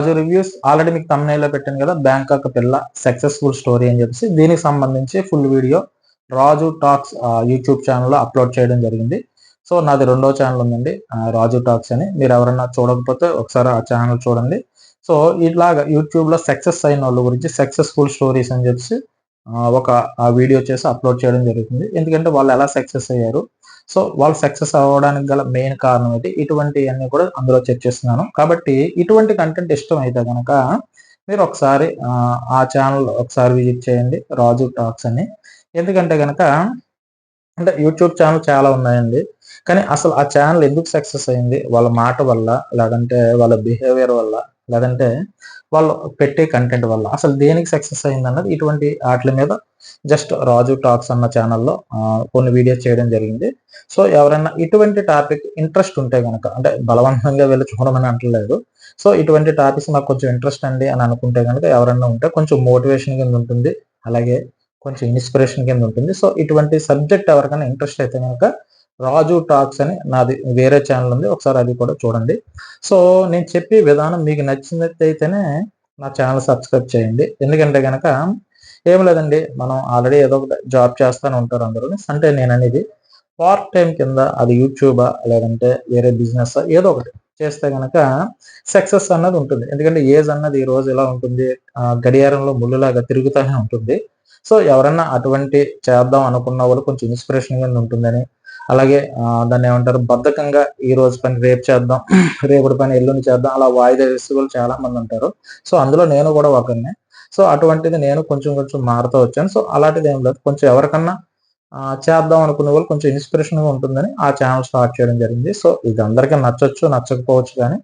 రాజు reviews already మీకు తమ్నైలో పెట్టాను కదా బ్యాంకాక్ పిల్ల సక్సెస్ఫుల్ స్టోరీ అని చెప్పేసి దీనికి సంబంధించి full video Raju talks YouTube ఛానల్లో అప్లోడ్ చేయడం జరిగింది. సో నాది రెండో ఛానల్ ఉందండి ఆ, రాజు టాక్స్ అని. మీరు ఎవరన్నా చూడకపోతే ఒకసారి ఆ ఛానల్ చూడండి. సో ఇట్లాగా యూట్యూబ్లో సక్సెస్ అయిన వాళ్ళ గురించి సక్సెస్ఫుల్ స్టోరీస్ అని చెప్పేసి ఒక వీడియో చేసి అప్లోడ్ చేయడం జరుగుతుంది. ఎందుకంటే వాళ్ళు ఎలా సక్సెస్ అయ్యారు సో వాళ్ళు సక్సెస్ అవ్వడానికి గల మెయిన్ కారణం అయితే ఇటువంటి అన్ని కూడా అందులో చర్చిస్తున్నాను కాబట్టి ఇటువంటి కంటెంట్ ఇష్టం అయితే కనుక మీరు ఒకసారి ఆ, ఆ ఛానల్ ఒకసారి విజిట్ చేయండి. రాజు టాక్స్ అని. ఎందుకంటే కనుక అంటే యూట్యూబ్ ఛానల్ చాలా ఉన్నాయండి. కానీ అసలు ఆ ఛానల్ ఎందుకు సక్సెస్ అయింది? వాళ్ళ మాట వల్ల లేదంటే వాళ్ళ బిహేవియర్ వల్ల లేదంటే వాళ్ళు పెట్టే కంటెంట్ వల్ల అసలు దేనికి సక్సెస్ అయింది అన్నది ఇటువంటి వాటి మీద జస్ట్ రాజు టాక్స్ అన్న ఛానల్లో కొన్ని వీడియోస్ చేయడం జరిగింది. సో ఎవరైనా ఇటువంటి టాపిక్ ఇంట్రెస్ట్ ఉంటే కనుక అంటే బలవంతంగా వెళ్ళి చూడమని అంటలేదు. సో ఇటువంటి టాపిక్స్ నాకు కొంచెం ఇంట్రెస్ట్ అండి అని అనుకుంటే కనుక ఎవరైనా ఉంటే కొంచెం మోటివేషన్ కింద ఉంటుంది. అలాగే కొంచెం ఇన్స్పిరేషన్ కింద ఉంటుంది. సో ఇటువంటి సబ్జెక్ట్ ఎవరికైనా ఇంట్రెస్ట్ అయితే కనుక రాజు టాక్స్ అని నాది వేరే ఛానల్ ఉంది. ఒకసారి అది కూడా చూడండి. సో నేను చెప్పే విధానం మీకు నచ్చినట్టయితేనే నా ఛానల్ సబ్స్క్రైబ్ చేయండి. ఎందుకంటే కనుక ఏం లేదండి. మనం ఆల్రెడీ ఏదో ఒక జాబ్ చేస్తూనే ఉంటారు అందరూ అంటే నేను అనేది పార్ట్ టైం కింద అది యూట్యూబా లేదంటే వేరే బిజినెస్ ఏదో ఒకటి చేస్తే కనుక సక్సెస్ అన్నది ఉంటుంది. ఎందుకంటే ఏజ్ అన్నది ఈ రోజు ఇలా ఉంటుంది? గడియారంలో ముళ్ళులాగా తిరుగుతూనే ఉంటుంది. సో ఎవరన్నా అటువంటి చేద్దాం అనుకున్న వాళ్ళు కొంచెం ఇన్స్పిరేషన్ కింద ఉంటుందని. అలాగే దాన్ని ఏమంటారు? బద్ధకంగా ఈ రోజు పని రేపు చేద్దాం రేపటి పని ఎల్లుండి చేద్దాం అలా వాయిదా వేసే వాళ్ళు చాలా మంది ఉంటారు. సో అందులో నేను కూడా ఒకరిని సో అటువంటిది నేను కొంచెం కొంచెం మారుతూ వచ్చాను. సో అలాంటిది ఏం లేదు. కొంచెం ఎవరికన్నా చేద్దాం అనుకునే వాళ్ళు కొంచెం ఇన్స్పిరేషన్గా ఉంటుందని ఆ ఛానల్ స్టార్ట్ చేయడం జరిగింది. సో ఇది అందరికీ నచ్చొచ్చు నచ్చకపోవచ్చు కానీ